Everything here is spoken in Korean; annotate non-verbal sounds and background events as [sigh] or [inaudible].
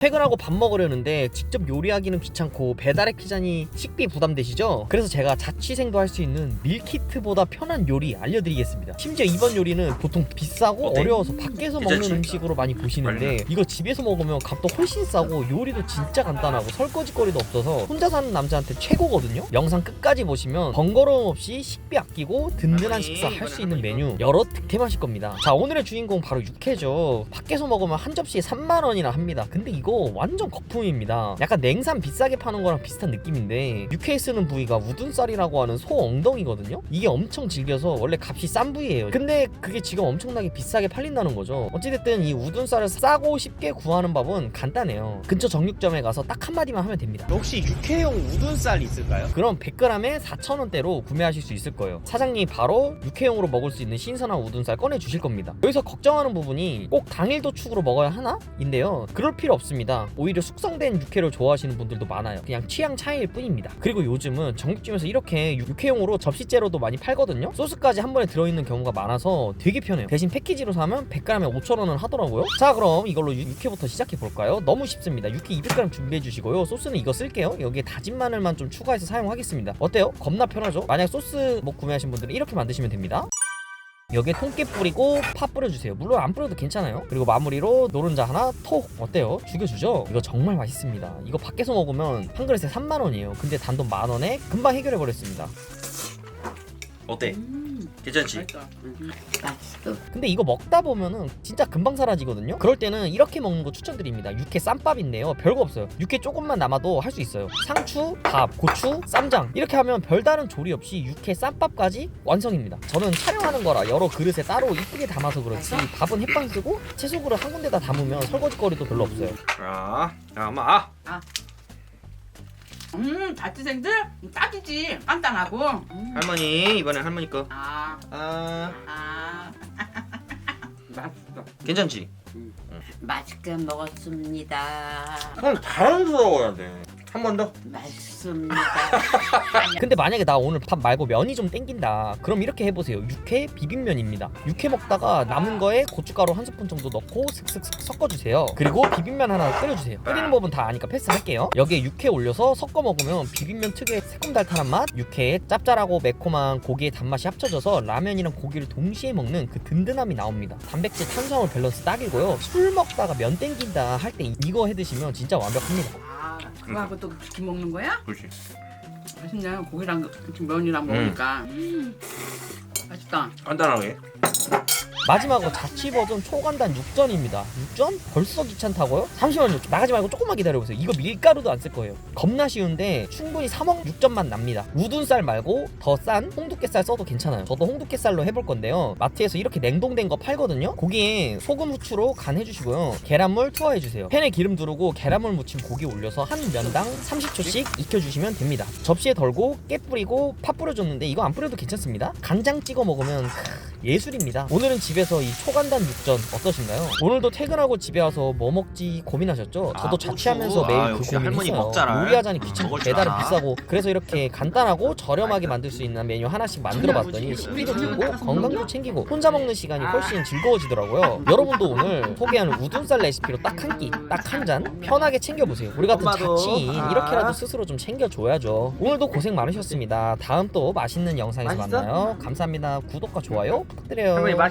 퇴근하고 밥 먹으려는데 직접 요리하기는 귀찮고 배달의 키자니 식비 부담되시죠? 그래서 제가 자취생도 할 수 있는 밀키트보다 편한 요리 알려드리겠습니다. 심지어 이번 요리는 보통 비싸고? 어려워서 밖에서 먹는 괜찮지? 음식으로 많이 보시는데? 이거 집에서 먹으면 값도 훨씬 싸고 요리도 진짜 간단하고 설거지거리도 없어서 혼자 사는 남자한테 최고거든요. 영상 끝까지 보시면 번거로움 없이 식비 아끼고 든든한 아니, 식사 할 수 있는. 메뉴 여러 득템하실 겁니다. 자 오늘의 주인공 바로 육회죠. 밖에서 먹으면 한 접시에 3만 원이나 합니다. 근데 이거 완전 거품입니다. 약간 냉삼 비싸게 파는 거랑 비슷한 느낌인데 육회에 쓰는 부위가 우둔살이라고 하는 소 엉덩이거든요. 이게 엄청 질겨서 원래 값이 싼 부위예요. 근데 그게 지금 엄청나게 비싸게 팔린다는 거죠. 어찌됐든 이 우둔살을 싸고 쉽게 구하는 법은 간단해요. 근처 정육점에 가서 딱 한마디만 하면 됩니다. 혹시 육회용 우둔살 있을까요? 그럼 100g에 4,000원대로 구매하실 수 있을 거예요. 사장님이 바로 육회용으로 먹을 수 있는 신선한 우둔살 꺼내 주실 겁니다. 여기서 걱정하는 부분이 꼭 당일 도축으로 먹어야 하나? 인데요. 그럴 필요 없습니다. 오히려 숙성된 육회를 좋아하시는 분들도 많아요. 그냥 취향 차이일 뿐입니다. 그리고 요즘은 정육점에서 이렇게 육회용으로 접시째로도 많이 팔거든요. 소스까지 한 번에 들어있는 경우가 많아서 되게 편해요. 대신 패키지로 사면 100g에 5,000원은 하더라고요. 자, 그럼 이걸로 육- 육회부터 시작해 볼까요? 너무 쉽습니다. 육회 200g 준비해 주시고요. 소스는 이거 쓸게요. 여기에 다진 마늘만 좀 추가해서 사용하겠습니다. 어때요? 겁나 편하죠? 만약 소스 뭐 구매하신 분들은 이렇게 만드시면 됩니다. 여기에 통깨 뿌리고 파 뿌려주세요. 물론 안 뿌려도 괜찮아요. 그리고 마무리로 노른자 하나 톡 어때요? 죽여주죠? 이거 정말 맛있습니다. 이거 밖에서 먹으면 한 그릇에 3만 원이에요. 근데 단돈 만 원에 금방 해결해 버렸습니다. 어때? 음, 괜찮지? 맛있다. 음, 맛있어. 근데 이거 먹다 보면은 진짜 금방 사라지거든요. 그럴 때는 이렇게 먹는 거 추천드립니다. 육회 쌈밥인데요. 별거 없어요. 육회 조금만 남아도 할 수 있어요. 상추, 밥, 고추, 쌈장 이렇게 하면 별다른 조리 없이 육회 쌈밥까지 완성입니다. 저는 촬영하는 거라 여러 그릇에 따로 이쁘게 담아서 그렇지 밥은 햇반 쓰고 채소 그릇 한 군데다 담으면 설거지거리도 별로 없어요. 아, 아마 아, 음, 자취생들 딱이지. 간단하고. 음. 할머니 이번엔 할머니 거. 아, 아, 아. 맛있어. [laughs] 괜찮지? 맛있게 먹었습니다. 형 자연스러워야 돼. 한 번 더. 맛있습니다. [laughs] 근데 만약에 나 오늘 밥 말고 면이 좀 땡긴다. 그럼 이렇게 해보세요. 육회 비빔면입니다. 육회 먹다가 남은 거에 고춧가루 한 스푼 정도 넣고 슥슥슥 섞어주세요. 그리고 비빔면 하나 끓여주세요. 끓이는 법은 다 아니까 패스할게요. 여기에 육회 올려서 섞어 먹으면 비빔면 특유의 새콤달달한 맛 육회의 짭짤하고 매콤한 고기의 단맛이 합쳐져서 라면이랑 고기를 동시에 먹는 그 든든함이 나옵니다. 단백질 탄수화물 밸런스 딱이고 요 술 먹다가 면 땡긴다 할 때 이거 해 드시면 진짜 완벽합니다 아, 그거하고 또 치킨 먹는 거야? 그렇지. 맛있네. 고기랑 면이랑 먹으니까. 음. 맛있다. 간단하게. 마지막으로 자취 버전 초간단 육전입니다. 육전? 벌써 귀찮다고요? 잠시만요. 나가지 말고 조금만 기다려보세요. 이거 밀가루도 안 쓸 거예요. 겁나 쉬운데 충분히 3억 육전만 납니다. 우둔살 말고 더 싼 홍두깨살 써도 괜찮아요. 저도 홍두깨살로 해볼 건데요. 마트에서 이렇게 냉동된 거 팔거든요. 거기에 소금 후추로 간 해주시고요. 계란물 투하해주세요. 팬에 기름 두르고 계란물 묻힌 고기 올려서 한 면당 30초씩 익혀주시면 됩니다. 접시에 덜고 깨 뿌리고 파 뿌려줬는데 이거 안 뿌려도 괜찮습니다. 간장 찍어 먹으면 크, 예술입니다. 오늘은 집에서 이 초간단 육전 어떠신가요? 오늘도 퇴근하고 집에 와서 뭐 먹지 고민하셨죠? 저도 아, 자취하면서. 매일 아, 그 역시 고민했어요. 요리하자니 귀찮고 먹을 줄 배달은 알아. 비싸고 그래서 이렇게 간단하고 저렴하게 만들 수 있는 메뉴 하나씩 만들어봤더니 식비도 들고 건강도 챙기고 혼자 먹는 시간이 훨씬 즐거워지더라고요. 여러분도 오늘 소개하는 우둔살 레시피로 딱 한 끼, 딱 한 잔 편하게 챙겨보세요. 우리 같은 엄마도. 자취인 아. 이렇게라도 스스로 좀 챙겨줘야죠. 오늘도 고생 많으셨습니다. 다음 또 맛있는 영상에서 맛있어? 만나요. 감사합니다. 구독과 좋아요 부탁드려요. 할머니